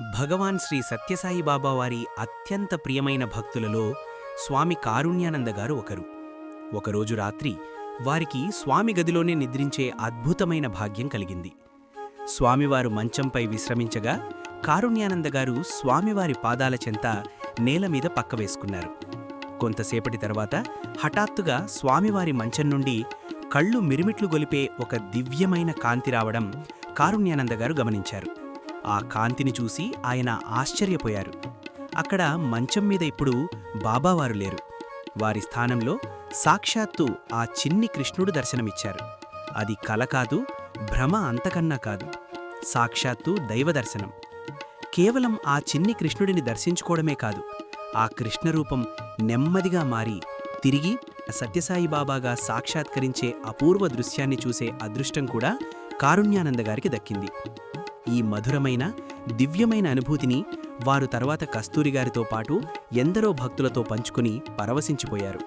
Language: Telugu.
భగవాన్ శ్రీ సత్యసాయి బాబా వారి అత్యంత ప్రియమైన భక్తులలో స్వామి కారుణ్యానంద గారు ఒకరు. ఒకరోజు రాత్రి వారికి స్వామి గదిలోనే నిద్రించే అద్భుతమైన భాగ్యం కలిగింది. స్వామివారు మంచంపై విశ్రమించగా కారుణ్యానంద గారు స్వామివారి పాదాల చెంత నేల మీద పక్క వేసుకున్నారు. కొంతసేపటి తర్వాత హఠాత్తుగా స్వామివారి మంచం నుండి కళ్ళు మిరిమిట్లు గొలిపే ఒక దివ్యమైన కాంతి రావడం కారుణ్యానంద గారు గమనించారు. ఆ కాంతిని చూసి ఆయన ఆశ్చర్యపోయారు. అక్కడ మంచం మీద ఇప్పుడు బాబావారు లేరు. వారి స్థానంలో సాక్షాత్తు ఆ చిన్ని కృష్ణుడు దర్శనమిచ్చారు. అది కల కాదు భ్రమ అంతకన్నా కాదు. సాక్షాత్తు దైవ దర్శనం. కేవలం ఆ చిన్ని కృష్ణుడిని దర్శించుకోవడమే కాదు ఆ కృష్ణరూపం నెమ్మదిగా మారి తిరిగి సత్యసాయి బాబాగా సాక్షాత్కరించే అపూర్వ దృశ్యాన్ని చూసే అదృష్టం కూడా కారుణ్యానంద గారికి దక్కింది. ఈ మధురమైన దివ్యమైన అనుభూతిని వారు తర్వాత కస్తూరి గారితో పాటు ఎందరో భక్తులతో పంచుకుని పరవశించిపోయారు.